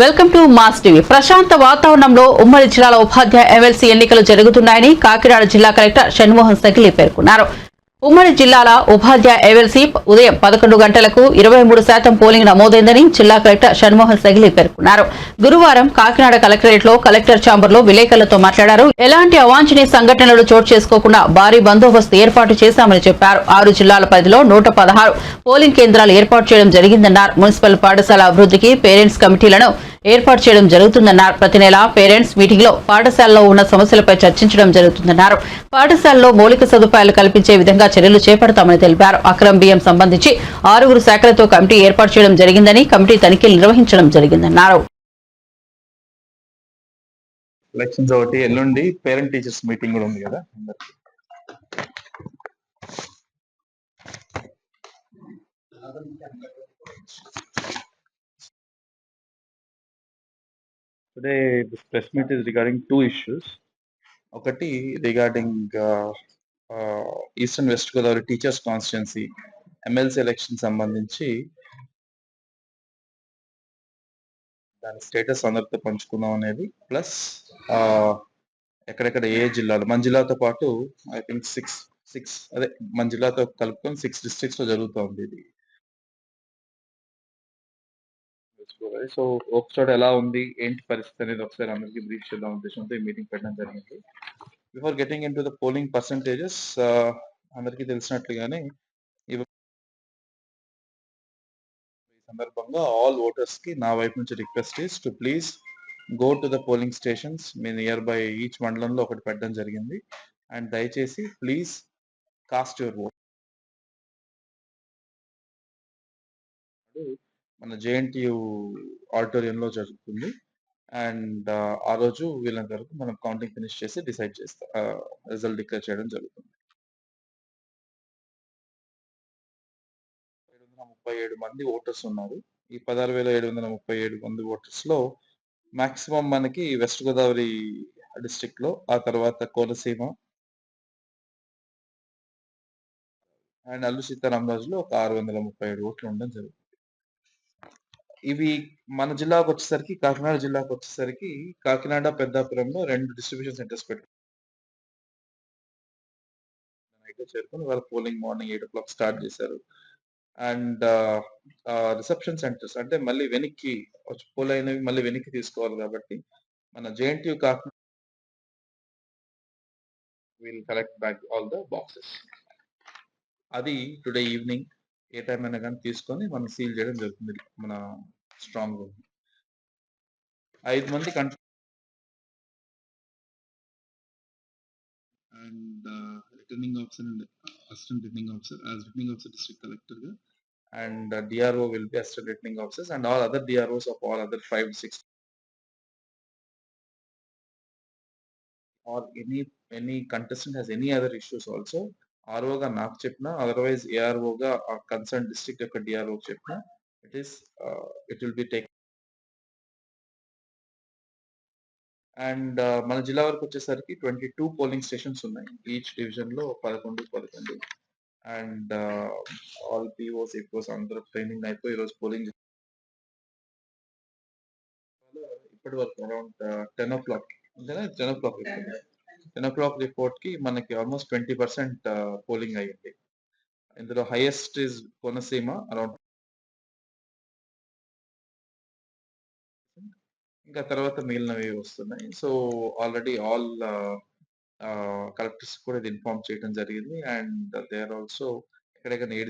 Welcome to mass TV. ప్రశాంత వాతావరణంలో ఉమ్మడి జిల్లాల ఉపాధ్యాయ ఎమ్మెల్సీ ఎన్నికలు జరుగుతున్నాయని కాకినాడ జిల్లా కలెక్టర్ షణ్మోహన్ సగిలి పేర్కొన్నారు. ఉమ్మడి జిల్లాల ఉపాధ్యాయ ఎమ్మెల్సీ ఉదయం పదకొండు గంటలకు ఇరవై మూడు శాతం పోలింగ్ నమోదైందని జిల్లా కలెక్టర్ షణ్మోహన్ సగిలి పేర్కొన్నారు. గురువారం కాకినాడ కలెక్టరేట్లో కలెక్టర్ ఛాంబర్లో విలేకరులతో మాట్లాడారు. ఎలాంటి అవాంఛనీయ సంఘటనలు చోటు చేసుకోకుండా భారీ బందోబస్తు ఏర్పాటు చేశామని చెప్పారు. ఆరు జిల్లాల పరిధిలో నూట పదహారు పోలింగ్ కేంద్రాలు ఏర్పాటు చేయడం జరిగిందన్నారు. మున్సిపల్ పాఠశాల అభివృద్ధికి పేరెంట్స్ కమిటీలను ఏర్పాటు చేయడం జరుగుతుందన్నారు. ప్రతి నెల పేరెంట్స్ మీటింగ్లో పాఠశాలలో ఉన్న సమస్యలపై చర్చించడం జరుగుతుందన్నారు. పాఠశాలలో మౌలిక సదుపాయాలు కల్పించే విధంగా చర్యలు చేపడతామని తెలిపారు. అక్రమ్ బియ్యం సంబంధించి ఆరుగురు శాఖలతో కమిటీ ఏర్పాటు చేయడం జరిగిందని కమిటీ తనిఖీలు నిర్వహించడం జరిగిందన్నారు. ఎలక్షన్స్ ఒకటి ఎల్లుండి పేరెంట్ టీచర్స్ మీటింగ్ కూడా ఉంది కదా అందరికి. Today this press meet is regarding two issues ఒకటి regarding eastern west Godavari teachers constituency MLC election సంబంధించి దాని స్టేటస్ అందరితో పంచుకుందాం అనేది. ప్లస్ uh, ఎక్కడెక్కడ ఏ జిల్లాలు మన జిల్లాతో పాటు ఐ థింక్ సిక్స్ సిక్స్ అదే మన జిల్లాతో కలుపుకొని సిక్స్ డిస్ట్రిక్ట్స్లో జరుగుతుంది ఇది. సో ఒక చోట ఎలా ఉంది ఏంటి పరిస్థితి అనేది ఒకసారి అందరికీ బ్రీఫ్ చేద్దాం ఉద్దేశంతో ఈ మీటింగ్ పెట్టడం జరిగింది. Before getting into the polling percentages అందరికీ తెలిసినట్లుగానే ఈ సందర్భంగా ఆల్ ఓటర్స్కి నా వైపు నుంచి request is to please go to the polling stations me nearby each మండలంలో ఒకటి పెట్టడం జరిగింది. అండ్ దయచేసి ప్లీజ్ కాస్ట్ యువర్ ఓట్ మన జేఎన్టీయు ఆడిటోరియంలో జరుగుతుంది. అండ్ uh, ఆ రోజు వీళ్ళంత వరకు మనం కౌంటింగ్ ఫినిష్ చేసి డిసైడ్ చేస్తా రిజల్ట్ డిక్లేర్ చేయడం జరుగుతుంది. ఏడు వందల ముప్పై ఏడు మంది ఓటర్స్ ఉన్నారు. ఈ పదహారు వేల ఏడు వందల ముప్పై ఏడు మంది ఓటర్స్లో మాక్సిమం మనకి వెస్ట్ గోదావరి డిస్టిక్లో లో ఆ తర్వాత కోనసీమ అండ్ అల్లు సీతారామరాజులో ఒక ఆరు వందల ముప్పై ఏడు ఓట్లు ఉండడం జరుగుతుంది. ఇవి మన జిల్లాకు వచ్చేసరికి కాకినాడ జిల్లాకు వచ్చేసరికి కాకినాడ పెద్దాపురంలో రెండు డిస్ట్రిబ్యూషన్ సెంటర్స్ పెట్టారు చేరుకుని చేరుకొని వాళ్ళ polling morning eight o'clock start చేశారు. అండ్ రిసెప్షన్ సెంటర్స్ అంటే మళ్ళీ వెనక్కి పోల్ అయినవి మళ్ళీ వెనక్కి తీసుకోవాలి కాబట్టి మన JNT Kakinada will collect back all the boxes అది టుడే ఈవినింగ్ ఏ టైం అయినా కానీ తీసుకొని మనం సీల్ చేయడం జరుగుతుంది. మన స్ట్రాంగ్ రూమ్ ఐదు మంది control and returning officer and assistant returning officer as returning officer district కలెక్టర్గా. And DRO will be assistant returning officers and all other DROs of all other five six or any any contestant has any other issues also ఆర్ఓగా నాకు చెప్పినా otherwise ఏఆర్ఓగా concern district యొక్క DRO చెప్పినా it is it will be take and మన జిల్లా వరకు వచ్చేసరికి ట్వంటీ టూ పోలింగ్ స్టేషన్స్ ఉన్నాయి. ఈచ్ డివిజన్లో పదకొండు పదకొండు. అండ్ ఆల్ పిఓస్ ఎక్వోస్ అందరూ ట్రైనింగ్ అయిపోయి ఈరోజు పోలింగ్ ఇప్పటి వరకు అరౌండ్ టెన్ ఓ క్లాక్ అంతేనా? Ten o'clock ten o'clock రిపోర్ట్కి మనకి ఆల్మోస్ట్ ట్వంటీ పర్సెంట్ పోలింగ్ అయ్యింది. ఇందులో హైయెస్ట్ ఇస్ కోనసీమ అరౌండ్ ఇంకా తర్వాత మిగిలినవి వస్తున్నాయి. సో ఆల్రెడీ ఆల్ కలెక్టర్స్ కూడా ఇది ఇన్ఫార్మ్ చేయడం జరిగింది. అండ్ దే ఆర్ ఆల్సో ఎక్కడెక్కడ ఏ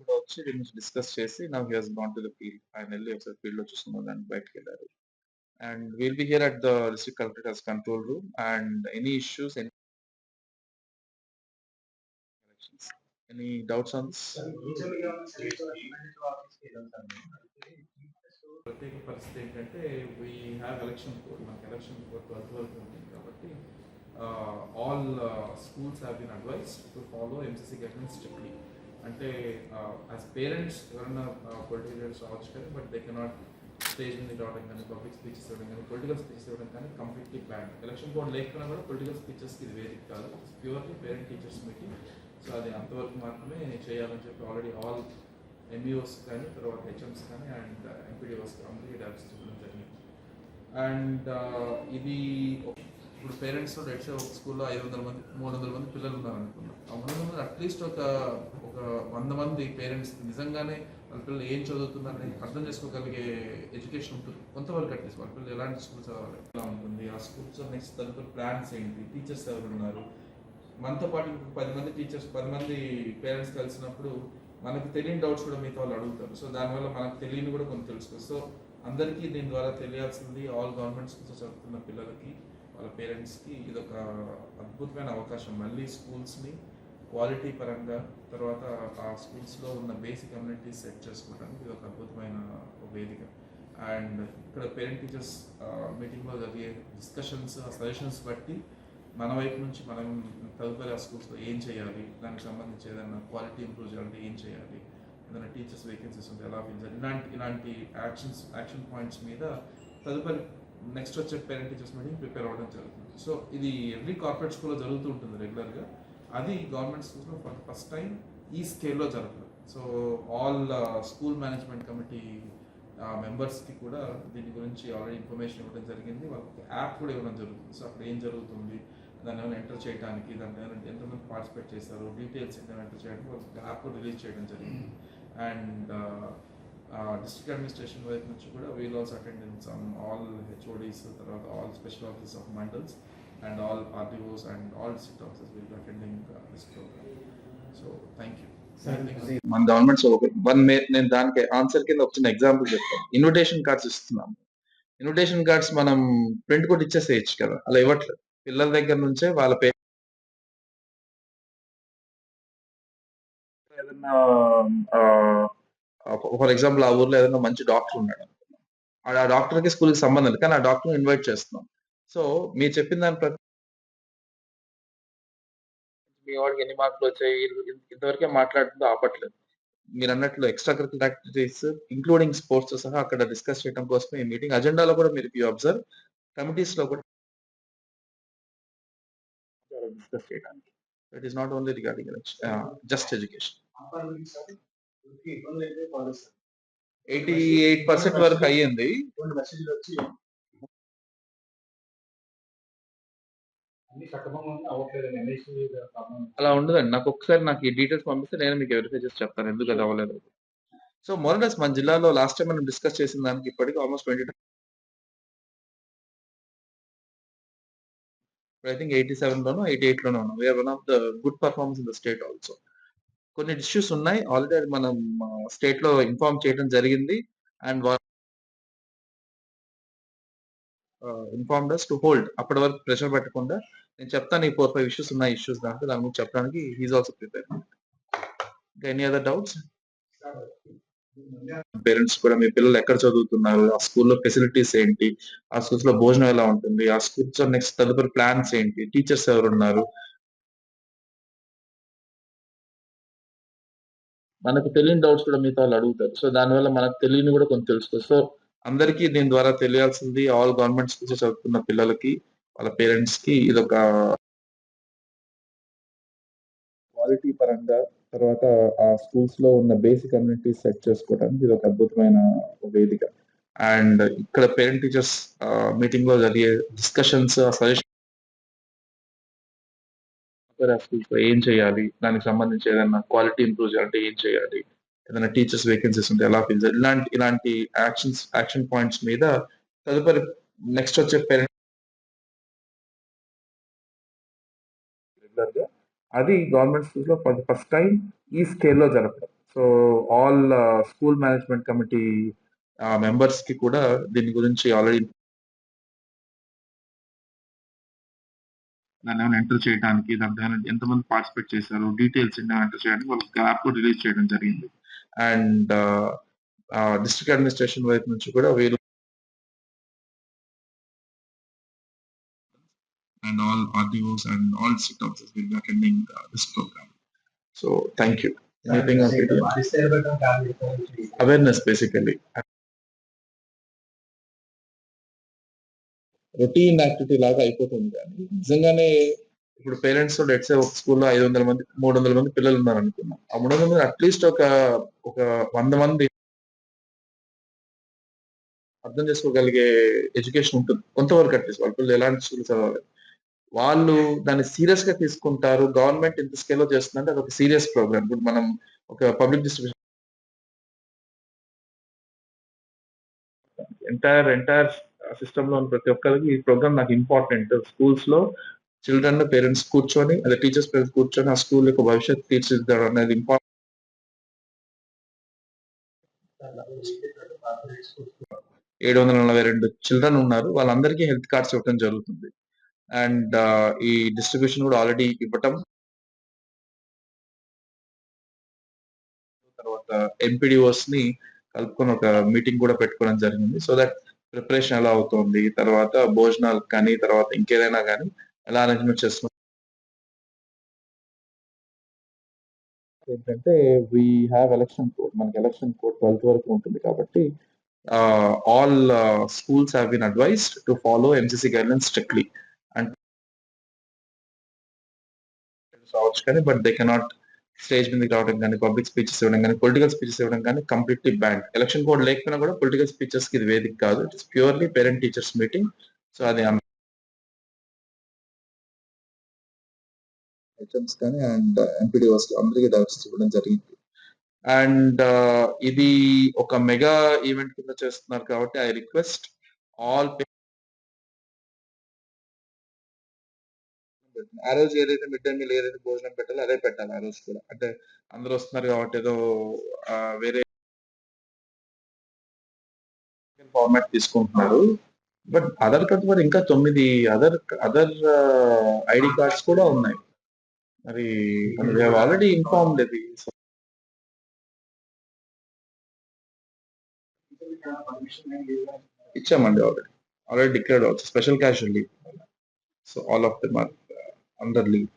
కూడా వచ్చి దీని నుంచి డిస్కస్ చేసి నా here's gone to the field ఆయన వెళ్ళి ఒకసారి ఫీల్డ్లో చూసుకున్నాను దాన్ని బయటకు వెళ్ళారు and will be here at the district collector his control room and any issues any any doubts on ప్రత్యేక పరిస్థితి ఏంటంటే వీ హ్యావ్ ఎలక్షన్ కోడ్ మనకి ఎలక్షన్ కోడ్ ట్వెల్త్ వరకు ఉంది కాబట్టి all schools have been advise to follow MCC guidelines strictly అంటే as parents ఎవరైనా political leaders రావచ్చు కానీ బట్ దే కెనాట్ స్టేజ్ మీద రావడం కానీ పబ్లిక్ స్పీచెస్ ఇవ్వడం కానీ పొలిటికల్ స్పీచెస్ ఇవ్వడం కానీ కంప్లీట్లీ బ్యాన్ ఎలక్షన్ బోర్డు లేకపోయినా కూడా పొలిటికల్ స్పీచెస్కి ఇది వేదిక కాదు. Purely parent teachers meeting so అది అంతవరకు మాత్రమే చేయాలని చెప్పి ఆల్రెడీ ఆల్ ఎంఈఓస్ కానీ తర్వాత హెచ్ఎంస్ కానీ అండ్ uh, ఎంపీడీఓస్ అందరికీ డ్యాబ్స్ ఇవ్వడం జరిగింది. అండ్ uh, ఇది ఇప్పుడు పేరెంట్స్ లెట్స్ ఒక స్కూల్లో ఐదు వందల మంది మూడు వందల మంది పిల్లలు ఉన్నారనుకున్నాం ఆ మూడు వందల మంది అట్లీస్ట్ ఒక ఒక వంద మంది పేరెంట్స్ నిజంగానే వాళ్ళ పిల్లలు ఏం చదువుతున్నారని అర్థం చేసుకోగలిగే ఎడ్యుకేషన్ ఉంటుంది. కొంతవరకు అట్లీస్ట్ వాళ్ళ పిల్లలు ఎలాంటి స్కూల్ చదవాలి? ఎలా ఉంటుంది? ఆ స్కూల్స్ నెక్స్ట్ తదుపరి ప్లాన్స్ ఏంటి? టీచర్స్ ఎవరు ఉన్నారు మనతో పాటు ఇంకొక పది మంది టీచర్స్ పది మంది పేరెంట్స్ కలిసినప్పుడు మనకు తెలియని డౌట్స్ కూడా మిగతా వాళ్ళు అడుగుతారు. సో దానివల్ల మనకు తెలియని కూడా కొంత తెలుసుకోవచ్చు సో అందరికీ దీని ద్వారా తెలియాల్సింది ఆల్ గవర్నమెంట్ స్కూల్స్ చదువుతున్న పిల్లలకి వాళ్ళ పేరెంట్స్కి ఇది ఒక అద్భుతమైన అవకాశం. మళ్ళీ స్కూల్స్ని క్వాలిటీ పరంగా తర్వాత ఆ స్కూల్స్లో ఉన్న బేసిక్ కమ్యూనిటీస్ సెట్ చేసుకోవడానికి ఇది ఒక అద్భుతమైన ఒక వేదిక. అండ్ ఇక్కడ పేరెంట్ టీచర్స్ మీటింగ్లో జరిగే డిస్కషన్స్ సజెషన్స్ బట్టి మన వైపు నుంచి మనం తదుపరి ఆ స్కూల్స్లో ఏం చేయాలి? దానికి సంబంధించి ఏదైనా క్వాలిటీ ఇంప్రూవ్ చేయాలంటే ఏం చేయాలి? ఏదైనా టీచర్స్ వేకెన్సీస్ ఉంటే ఎలా ఫిల్ చేయాలి? ఇలాంటి ఇలాంటి యాక్షన్స్ యాక్షన్ పాయింట్స్ మీద తదుపరి నెక్స్ట్ వచ్చే పేరెంట్ టీచర్స్ మీటింగ్ ప్రిపేర్ అవ్వడం జరుగుతుంది. సో ఇది ఎవ్రీ కార్పొరేట్ స్కూల్లో జరుగుతూ ఉంటుంది రెగ్యులర్గా అది గవర్నమెంట్ స్కూల్స్లో ఫర్ ఫస్ట్ టైం ఈ స్కేల్లో జరగదు so all school management committee మెంబర్స్కి కూడా దీని గురించి ఆల్రెడీ ఇన్ఫర్మేషన్ ఇవ్వడం జరిగింది. వాళ్ళకి యాప్ కూడా ఇవ్వడం జరుగుతుంది. సో అక్కడ ఏం జరుగుతుంది? దాన్ని ఏమైనా ఎంటర్ చేయడానికి దాంట్లో ఏమైనా ఎంతమంది పార్టిసిపేట్ చేశారు? డీటెయిల్స్ ఏమైనా ఎంటర్ చేయడం వాళ్ళకి యాప్ రిలీజ్ చేయడం జరిగింది. అండ్ డిస్ట్రిక్ట్ అడ్మినిస్ట్రేషన్ వైపు నుంచి కూడా we'll also attend in some all HODs తర్వాత all special office of mandals and all RDOs and all district officers will attending this programme so thank you మన government one May నేను దానికి answer కింద ఒక చిన్న ఎగ్జాంపుల్ చెప్తాను. Invitation cards ఇస్తున్నాం invitation cards మనం ప్రింట్ కూడా ఇచ్చేసేయచ్చు కదా అలా ఇవ్వట్లేదు. పిల్లల దగ్గర నుంచే వాళ్ళ పేరు ఏదన్నా ఫర్ ఎగ్జాంపుల్ ఆ ఊర్లో ఏదైనా మంచి డాక్టర్ ఉన్నాడు అనుకున్నాం. ఆ డాక్టర్కి స్కూల్కి సంబంధం లేదు కానీ ఆ డాక్టర్ ఇన్వైట్ చేస్తున్నాం. సో మీరు చెప్పిన దాని ప్రకారం మీ వాడికి ఎన్ని మార్కులు వచ్చాయి? ఇంతవరకే మాట్లాడుతుందో? ఆపట్లేదు. మీరు అన్నట్లు extra curricular activities including sports సహా అక్కడ డిస్కస్ చేయడం కోసం ఈ మీటింగ్ అజెండాలో కూడా మీరు యూ అబ్జర్వ్ కమిటీస్లో కూడా డిస్కస్ చేయడానికి. It is not only regarding just education eighty eight percent వరకు అయ్యింది. అలా ఉండదండి. నాకు ఒకసారి నాకు ఈ డీటెయిల్స్ పంపిస్తే నేను మీకు వెరిఫై చేసి చెప్తాను. ఎందుకు అది అవ్వలేదు? సో మొరడస్ మన జిల్లాలో లాస్ట్ టైం మనం డిస్కస్ చేసిన దానికి ఇప్పటికి almost twenty I think eighty seven లోనో ఎయిటీ ఎయిట్ లోనో ఉన్నాం. We're one of the good performance in the state also కొన్ని ఇష్యూస్ ఉన్నాయి. ఆల్రెడీ మనం స్టేట్లో ఇన్ఫార్మ్ చేయడం జరిగింది. అండ్ ఇన్ఫార్మ్డ్ టు హోల్డ్ అప్పటి వరకు ప్రెషర్ పెట్టకుండా నేను చెప్తాను ఈ ఫోర్ ఫైవ్ ఇష్యూస్ ఉన్నాయి ఇష్యూస్ దాంట్లో దాని గురించి చెప్పడానికి he is also prepare any other doubts parents కూడా మీ పిల్లలు ఎక్కడ చదువుతున్నారు? ఆ స్కూల్లో ఫెసిలిటీస్ ఏంటి? ఆ స్కూల్స్లో భోజనం ఎలా ఉంటుంది? ఆ స్కూల్స్లో నెక్స్ట్ తదుపరి ప్లాన్స్ ఏంటి? టీచర్స్ ఎవరు ఉన్నారు మనకు తెలియని డౌట్స్ కూడా మిగతా వాళ్ళు అడుగుతారు. సో దానివల్ల మనకు తెలియని కూడా కొంచెం తెలుసుకో సో అందరికీ దీని ద్వారా తెలియాల్సింది ఆల్ గవర్నమెంట్ స్కూల్స్ చదువుతున్న పిల్లలకి వాళ్ళ పేరెంట్స్కి ఇది ఒక క్వాలిటీ పరంగా తర్వాత ఆ స్కూల్స్లో ఉన్న బేసిక్ కమ్యూనిటీస్ సెట్ చేసుకోవడానికి ఇది ఒక అద్భుతమైన వేదిక. అండ్ ఇక్కడ పేరెంట్ టీచర్స్ మీటింగ్లో జరిగే డిస్కషన్స్ సజెషన్ స్కూల్స్లో ఏం చేయాలి దానికి సంబంధించి ఏదైనా క్వాలిటీ ఇంప్రూవ్ చేయాలంటే ఏం చేయాలి ఏదైనా టీచర్స్ వేకెన్సీస్ ఉంటే ఎలా ఫిల్ ఇలాంటి ఇలాంటి యాక్షన్స్ యాక్షన్ పాయింట్స్ మీద తదుపరి నెక్స్ట్ వచ్చే పేరెంట్ అది గవర్నమెంట్ స్కూల్స్లో ఫస్ట్ టైం ఈ స్కేల్లో జరపడం. So all school management committee మెంబర్స్కి కూడా దీని గురించి ఆల్రెడీ దాన్ని ఏమైనా ఎంటర్ చేయడానికి దాని ఎంతమంది పార్టిసిపేట్ చేశారు డీటెయిల్స్ ఎంటర్ చేయడానికి వాళ్ళకి యాప్ రిలీజ్ చేయడం జరిగింది. అండ్ డిస్ట్రిక్ట్ అడ్మినిస్ట్రేషన్ వైపు నుంచి కూడా వీరు and all RDOs and all district officers will be attending this programme so thank you anything of it awareness basically routine activity లాగా అయిపోతుంది. కానీ నిజంగానే ఇప్పుడు పేరెంట్స్ లెట్స్ ఒక స్కూల్లో ఐదు వందల మంది మూడు వందల మంది పిల్లలు ఉన్నారు అనుకున్నాం ఆ మూడు వందల మంది అట్లీస్ట్ ఒక ఒక వంద మంది అర్థం చేసుకోగలిగే ఎడ్యుకేషన్ ఉంటుంది. కొంతవరకు అట్లీస్ట్ వాళ్ళ పిల్లలు ఎలాంటి స్కూల్ చదవాలి? వాళ్ళు దాన్ని సీరియస్గా తీసుకుంటారు. గవర్నమెంట్ ఇంత స్కేల్లో చేస్తుందంటే అది ఒక సీరియస్ ప్రోగ్రామ్ ఇప్పుడు మనం ఒక పబ్లిక్ డిస్ట్రిబ్యూషన్ ఎంటైర్ ఎంటైర్ సిస్టమ్లో ఉన్న ప్రతి ఒక్కరికి ఈ ప్రోగ్రామ్ నాకు ఇంపార్టెంట్ స్కూల్స్లో చిల్డ్రన్ పేరెంట్స్ కూర్చొని అదే టీచర్స్ పేరెంట్స్ కూర్చొని ఆ స్కూల్ యొక్క భవిష్యత్ తీర్చిదిద్దడం అనేది ఇంపార్టెంట్ ఏడు వందల నలభై రెండు చిల్డ్రన్ ఉన్నారు. వాళ్ళందరికీ హెల్త్ కార్డ్స్ ఇవ్వడం జరుగుతుంది. అండ్ uh, ఈ డిస్ట్రిబ్యూషన్ కూడా ఆల్రెడీ ఇవ్వటం. తర్వాత ఎంపీడీఓస్ని కలుపుకొని ఒక మీటింగ్ కూడా పెట్టుకోవడం జరిగింది. సో దట్ ప్రిపరేషన్ ఎలా అవుతుంది. తర్వాత భోజనాలు కానీ తర్వాత ఇంకేదైనా కానీ ఎలా అరేంజ్మెంట్ చేస్తున్నాం ఏంటంటే వీ హ్యావ్ ఎలక్షన్ కోడ్ మనకి ఎలక్షన్ కోడ్ ట్వెల్త్ వరకు ఉంటుంది కాబట్టి all schools have been advised to follow MCC guidelines strictly and రావచ్చు కానీ బట్ దే కెనాట్ స్టేజ్ మీదకి రావడం కానీ పబ్లిక్ స్పీచెస్ ఇవ్వడం కానీ పొలిటికల్ స్పీచెస్ ఇవ్వడం కానీ కంప్లీట్లీ బ్యాండ్ ఎలక్షన్ కోడ్ లేకపోయినా కూడా పొలిటికల్ స్పీచెస్కి ఇది వేదిక కాదు. It's purely parent teachers meeting so అది ఐటమ్స్ కానీ అండ్ ఎంపీడీఓస్ uh, అందరికీ డైవర్సిటీ ఇవ్వడం జరిగింది. అండ్ uh, ఇది ఒక మెగా ఈవెంట్ కింద చేస్తున్నారు కాబట్టి ఐ రిక్వెస్ట్ ఆల్ ఆ రోజు ఏదైతే మిడ్ డే మీల్ ఏదైతే భోజనం పెట్టాలో అదే పెట్టాలి ఆ రోజు కూడా. అంటే అందరూ వస్తున్నారు కాబట్టి ఏదో వేరే ఫార్మాట్ తీసుకుంటున్నారు. బట్ అదర్ మరి ఇంకా తొమ్మిది అదర్ అదర్ ఐడి కార్డ్స్ కూడా ఉన్నాయి. మరి ఆల్రెడీ ఇన్ఫార్మ్డ్ అది ఇచ్చామండి ఆల్రెడీ ఆల్రెడీ డిక్లేర్డ్ అవుతుంది special casual leave so all of them are under leave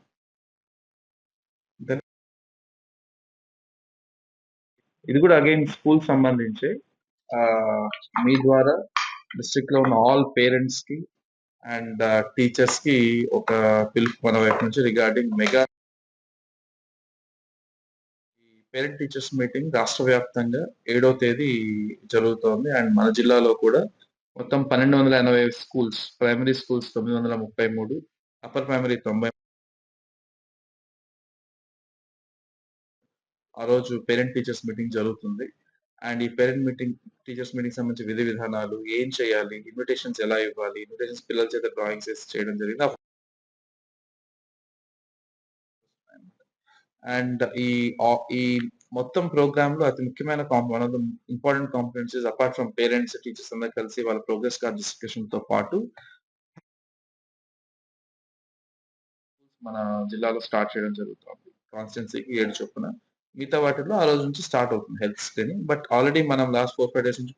ఇది కూడా అగైన్ స్కూల్ సంబంధించి uh, మీ ద్వారా డిస్ట్రిక్ట్లో ఉన్న ఆల్ పేరెంట్స్కి అండ్ టీచర్స్కి ఒక పిలుపు మన వైపు నుంచి regarding mega parent teachers meeting రాష్ట్ర వ్యాప్తంగా ఏడో తేదీ జరుగుతోంది. అండ్ మన జిల్లాలో కూడా మొత్తం పన్నెండు వందల ఎనభై స్కూల్స్ ప్రైమరీ స్కూల్స్ తొమ్మిది వందల ముప్పై మూడు అప్పర్ ప్రైమరీ తొంభై ఆ రోజు పేరెంట్ టీచర్స్ మీటింగ్ జరుగుతుంది. అండ్ ఈ పేరెంట్ మీటింగ్ టీచర్స్ మీటింగ్ సంబంధించి విధి విధానాలు ఏం చేయాలి ఇన్విటేషన్స్ ఎలా ఇవ్వాలి ఇన్విటేషన్స్ పిల్లల చేత డ్రాయింగ్స్ వేసి చేయడం జరిగింది. అండ్ ఈ ఈ మొత్తం ప్రోగ్రామ్లో అతి ముఖ్యమైన one of the important components apart from parents teachers అందరూ కలిసి వాళ్ళ ప్రోగ్రెస్ కార్డ్ డిస్కషన్తో పాటు మన జిల్లాలో స్టార్ట్ చేయడం జరుగుతుంది. కాన్స్టెన్సీకి ఏడు చొప్పున. మిగతా వాటిలో ఆ రోజు నుంచి స్టార్ట్ అవుతుంది హెల్త్ స్క్రీనింగ్ బట్ ఆల్రెడీ మనం లాస్ట్ ఫోర్ ఫైవ్ డేస్ నుంచి